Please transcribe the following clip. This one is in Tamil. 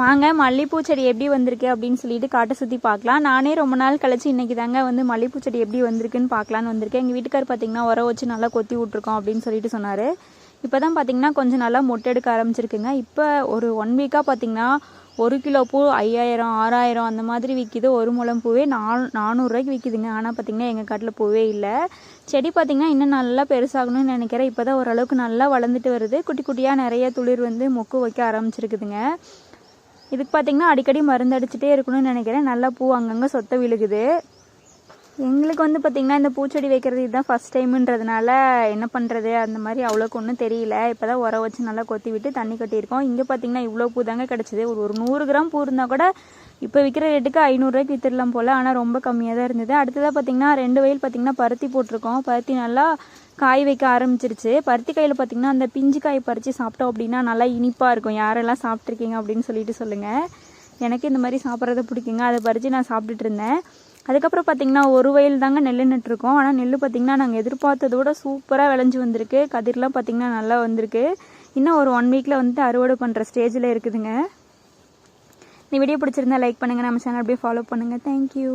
வாங்க மல்லிப்பூ செடி எப்படி வந்திருக்கு அப்படின்னு சொல்லிட்டு காட்டை சுற்றி பார்க்கலாம். நானே ரொம்ப நாள் கழிச்சு இன்னைக்கு தாங்க வந்து மல்லிப்பூ செடி எப்படி வந்திருக்குன்னு பார்க்கலான்னு வந்திருக்கேன். எங்கள் வீட்டுக்கார் பார்த்தீங்கன்னா உரம் வச்சு நல்லா கொத்தி விட்ருக்கோம் அப்படின்னு சொல்லிட்டு சொன்னார். இப்போ தான் பார்த்தீங்கன்னா கொஞ்சம் நல்லா மொட்டை எடுக்க ஆரம்பிச்சிருக்குங்க. இப்போ ஒரு ஒன் வீக்காக பார்த்தீங்கன்னா ஒரு கிலோ பூ ஐயாயிரம் ஆறாயிரம் அந்த மாதிரி விற்கிது ஒரு முழம் பூவே நானூ நானூறுரூவாய்க்கு விற்கிதுங்க ஆனால் பார்த்தீங்கன்னா எங்கள் காட்டில் பூவே இல்லை. செடி பார்த்திங்கன்னா இன்னும் நல்லா பெருசாகணும்னு நினைக்கிறேன். இப்போ தான் ஓரளவுக்கு நல்லா வளர்ந்துட்டு வருது. குட்டி குட்டியாக நிறைய துளிர் வந்து மொக்கு வைக்க ஆரம்பிச்சிருக்குதுங்க. இதுக்கு பார்த்தீங்கன்னா அடிக்கடி மருந்து அடிச்சுட்டே இருக்கணும்னு நினைக்கிறேன். நல்லா பூ அங்கங்கே சொத்த விழுகுது. எங்களுக்கு வந்து பார்த்திங்கன்னா இந்த பூச்செடி வைக்கிறது இதுதான் ஃபஸ்ட் டைமுன்றதுனால என்ன பண்ணுறது அந்த மாதிரி அவ்வளோக்கு ஒன்றும் தெரியல. இப்போ தான் உரம் வச்சு நல்லா கொத்தி விட்டு தண்ணி கட்டியிருக்கோம். இங்கே பார்த்தீங்கன்னா இவ்வளோ பூ தாங்க கிடச்சிது. ஒரு ஒரு நூறு கிராம் பூ இருந்தால் கூட இப்போ விற்கிற ரேட்டுக்கு ஐநூறுரூவாய்க்கு விற்றுடலாம் போல். ஆனால் ரொம்ப கம்மியாக தான் இருந்தது. அடுத்ததாக பார்த்தீங்கன்னா ரெண்டு வயல் பார்த்திங்கன்னா பருத்தி போட்டிருக்கோம். பருத்தி நல்லா காய் வைக்க ஆரம்பிச்சிருச்சு. பருத்தி காயில் பார்த்திங்கன்னா அந்த பிஞ்சு காய் பறித்து சாப்பிட்டோம் அப்படின்னா நல்லா இனிப்பாக இருக்கும். யாரெல்லாம் சாப்பிட்ருக்கீங்க அப்படின்னு சொல்லிட்டு சொல்லுங்கள் எனக்கு இந்த மாதிரி சாப்பிட்றது பிடிக்குங்க. அதை பறித்து நான் சாப்பிட்டுட்டு இருந்தேன். அதுக்கப்புறம் பார்த்திங்கன்னா ஒரு வயல் தாங்க நெல் நட்டுருக்கோம் ஆனால் நெல் பார்த்திங்கன்னா நாங்கள் எதிர்பார்த்ததோட சூப்பராக விளைஞ்சி வந்திருக்கு. கதிர்லாம் பார்த்திங்கன்னா நல்லா வந்திருக்கு. இன்னும் ஒரு ஒன் வீக்கில் வந்துட்டு அறுவடை பண்ணுற ஸ்டேஜில் இருக்குதுங்க. இந்த வீடியோ பிடிச்சிருந்தா லைக் பண்ணுங்கள் நம்ம சேனல் அப்படியே ஃபாலோ பண்ணுங்கள் தேங்க்யூ